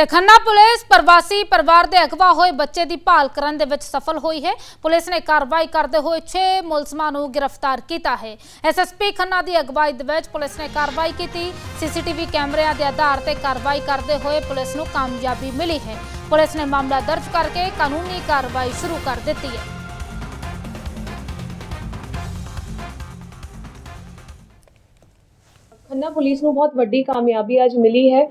ਤੇ ਖੰਨਾ ਪੁਲਿਸ ਪ੍ਰਵਾਸੀ ਪਰਿਵਾਰ ਦੇ ਅਗਵਾ ਹੋਏ ਬੱਚੇ ਦੀ ਭਾਲ ਕਰਨ ਦੇ ਵਿੱਚ ਸਫਲ ਹੋਈ ਹੈ। ਪੁਲਿਸ ਨੇ ਕਾਰਵਾਈ ਕਰਦੇ ਹੋਏ 6 ਮੁਲਜ਼ਮਾਂ ਨੂੰ ਗ੍ਰਿਫਤਾਰ ਕੀਤਾ ਹੈ। ਐਸਐਸਪੀ ਖੰਨਾ ਦੀ ਅਗਵਾਈ ਦੇ ਵਿੱਚ ਪੁਲਿਸ ਨੇ ਕਾਰਵਾਈ ਕੀਤੀ। ਸੀਸੀਟੀਵੀ ਕੈਮਰਿਆਂ ਦੇ ਆਧਾਰ ਤੇ ਕਾਰਵਾਈ ਕਰਦੇ ਹੋਏ ਪੁਲਿਸ ਨੂੰ ਕਾਮਯਾਬੀ ਮਿਲੀ ਹੈ। ਪੁਲਿਸ ਨੇ ਮਾਮਲਾ ਦਰਜ ਕਰਕੇ ਕਾਨੂੰਨੀ ਕਾਰਵਾਈ ਸ਼ੁਰੂ ਕਰ ਦਿੱਤੀ ਹੈ। ਖੰਨਾ ਪੁਲਿਸ ਨੂੰ ਬਹੁਤ ਵੱਡੀ ਕਾਮਯਾਬੀ ਅੱਜ ਮਿਲੀ ਹੈ।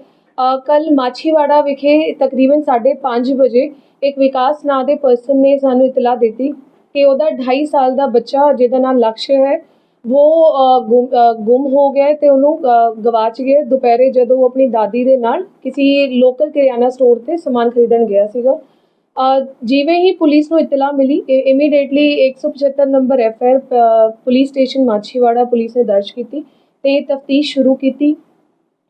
ਕੱਲ ਮਾਛੀਵਾੜਾ ਵਿਖੇ ਤਕਰੀਬਨ 5:30 ਵਜੇ ਇੱਕ ਵਿਕਾਸ ਨਾਂ ਦੇ ਪਰਸਨ ਨੇ ਸਾਨੂੰ ਇਤਲਾਹ ਦਿੱਤੀ ਕਿ ਉਹਦਾ 2.5 ਸਾਲ ਦਾ ਬੱਚਾ, ਜਿਹਦਾ ਨਾਮ ਲਕਸ਼ ਹੈ, ਉਹ ਗੁੰਮ ਗੁੰਮ ਹੋ ਗਿਆ ਹੈ ਤੇ ਉਹਨੂੰ ਗਵਾਚ ਗਿਆ ਦੁਪਹਿਰੇ ਜਦੋਂ ਉਹ ਆਪਣੀ ਦਾਦੀ ਦੇ ਨਾਲ ਕਿਸੇ ਲੋਕਲ ਕਿਰਿਆਨਾ ਸਟੋਰ ਤੇ ਸਮਾਨ ਖਰੀਦਣ ਗਿਆ ਸੀਗਾ। ਜਿਵੇਂ ਹੀ ਪੁਲਿਸ ਨੂੰ ਇਤਲਾਹ ਮਿਲੀ immediately 175 number F R police station Machhiwara police ਨੇ ਦਰਜ ਕੀਤੀ ਤੇ ਤਫਤੀਸ਼ ਸ਼ੁਰੂ ਕੀਤੀ।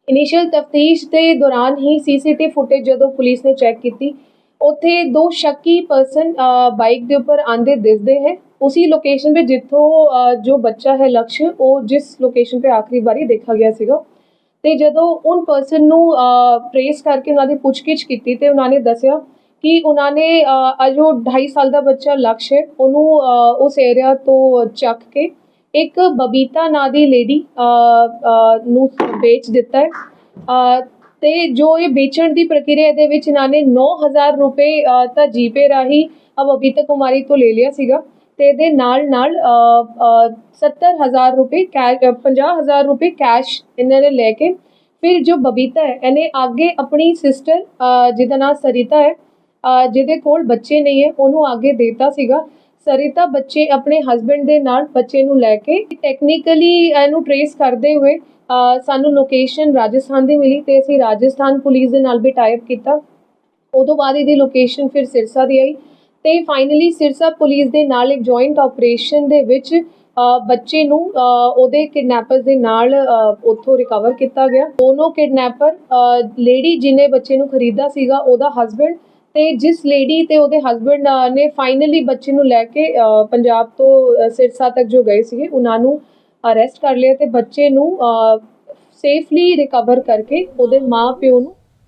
ਇਨੀਸ਼ੀਅਲ ਤਫਤੀਸ਼ ਦੇ ਦੌਰਾਨ ਹੀ ਸੀਸੀਟੀਵੀ ਫੁਟੇਜ ਜਦੋਂ ਪੁਲਿਸ ਨੇ ਚੈੱਕ ਕੀਤੀ ਉੱਥੇ ਦੋ ਸ਼ੱਕੀ ਪਰਸਨ ਬਾਈਕ ਦੇ ਉੱਪਰ ਆਂਦੇ ਦਿਸਦੇ ਹੈ। ਉसी ਲੋਕੇਸ਼ਨ 'ਤੇ ਜਿੱਥੋਂ ਜੋ ਬੱਚਾ ਹੈ ਲਕਸ਼ ਉਹ ਜਿਸ ਲੋਕੇਸ਼ਨ 'ਤੇ ਆਖਰੀ ਵਾਰੀ ਦੇਖਿਆ ਗਿਆ ਸੀਗਾ। ਤੇ ਜਦੋਂ ਉਨ ਪਰਸਨ ਨੂੰ ਪ੍ਰੇਸ ਕਰਕੇ ਉਹਨਾਂ ਦੀ ਪੁੱਛਗਿੱਛ ਕੀਤੀ ਤੇ ਉਹਨਾਂ ਨੇ ਦੱਸਿਆ ਕਿ ਉਹਨਾਂ ਨੇ ਅ, ਅੱਜ 2.5 ਸਾਲ ਦਾ ਬੱਚਾ ਲਕਸ਼ ਹੈ। ਉਹਨੂੰ ਉਸ ਏਰੀਆ ਤੋਂ ਚੱਕ ਕੇ ਇੱਕ ਬਬੀਤਾ ਨਾਂ ਦੀ ਲੇਡੀ ਨੂੰ ਵੇਚ ਦਿੱਤਾ ਹੈ। ਤੇ ਜੋ ਇਹ ਵੇਚਣ ਦੀ ਪ੍ਰਕਿਰਿਆ ਦੇ ਵਿੱਚ ਇਹਨਾਂ ਨੇ 9000 ਰੁਪਏ ਅ, ਤਾਂ ਜੀਪੇ ਰਾਹੀਂ ਅ, ਬਬੀਤਾ ਕੁਮਾਰੀ ਤੋਂ ਲੈ ਲਿਆ ਸੀਗਾ। ਤੇ ਇਹਦੇ ਨਾਲ ਨਾਲ ਅ, ਅ, 70000 ਰੁਪਏ ਕੈਸ਼ 50000 ਰੁਪਏ ਕੈਸ਼ ਇਹਨਾਂ ਨੇ ਲੈ ਕੇ ਫਿਰ ਜੋ ਬਬੀਤਾ ਹੈ ਇਹਨੇ ਅੱਗੇ ਆਪਣੀ ਸਿਸਟਰ ਜਿਹਦਾ ਨਾਮ ਸਰਿਤਾ ਹੈ ਜਿਹਦੇ ਕੋਲ ਬੱਚੇ ਨਹੀਂ ਹੈ ਉਹਨੂੰ ਅੱਗੇ ਦੇਤਾ ਸੀਗਾ। ਸਰਿਤਾ ਬੱਚੇ ਆਪਣੇ ਹਸਬੰਡ ਦੇ ਨਾਲ ਬੱਚੇ ਨੂੰ ਲੈ ਕੇ ਟੈਕਨੀਕਲੀ ਇਹਨੂੰ ਟਰੇਸ ਕਰਦੇ ਹੋਏ ਸਾਨੂੰ ਲੋਕੇਸ਼ਨ ਰਾਜਸਥਾਨ ਦੀ ਮਿਲੀ ਤੇ ਅਸੀਂ ਰਾਜਸਥਾਨ ਪੁਲਿਸ ਦੇ ਨਾਲ ਵੀ ਟਾਈਪ ਕੀਤਾ। ਉਦੋਂ ਬਾਅਦ ਇਹਦੀ ਲੋਕੇਸ਼ਨ ਫਿਰ ਸਿਰਸਾ ਦੀ ਆਈ ਤੇ ਫਾਈਨਲੀ ਸਿਰਸਾ ਪੁਲਿਸ ਦੇ ਨਾਲ ਇੱਕ ਜੁਆਇੰਟ ਆਪਰੇਸ਼ਨ ਦੇ ਵਿੱਚ ਬੱਚੇ ਨੂੰ ਉਹਦੇ ਕਿਡਨੈਪਰਸ ਦੇ ਨਾਲ ਉੱਥੋਂ ਰਿਕਵਰ ਕੀਤਾ ਗਿਆ। ਦੋਨੋਂ ਕਿਡਨੈਪਰ ਲੇਡੀ ਜਿਹਨੇ ਬੱਚੇ ਨੂੰ ਖਰੀਦਾ ਸੀਗਾ, ਉਹਦਾ ਹਸਬੰਡ ਤੇ ਜਿਸ ਲੇਡੀ ਤੇ ਉਹਦੇ ਹਸਬੰਡ ਨੇ ਫਾਈਨਲੀ ਬੱਚੇ ਨੂੰ ਲੈ ਕੇ ਪੰਜਾਬ ਤੋਂ ਸਿਰਸਾ ਤੱਕ ਜੋ ਗਏ ਸੀਗੇ, ਉਹਨਾਂ ਨੂੰ ਅਰੈਸਟ ਕਰ ਲਿਆ ਤੇ ਬੱਚੇ ਨੂੰ ਸੇਫਲੀ ਰਿਕਵਰ ਕਰਕੇ ਉਹਦੇ ਮਾਂ ਪਿਓ ਨੂੰ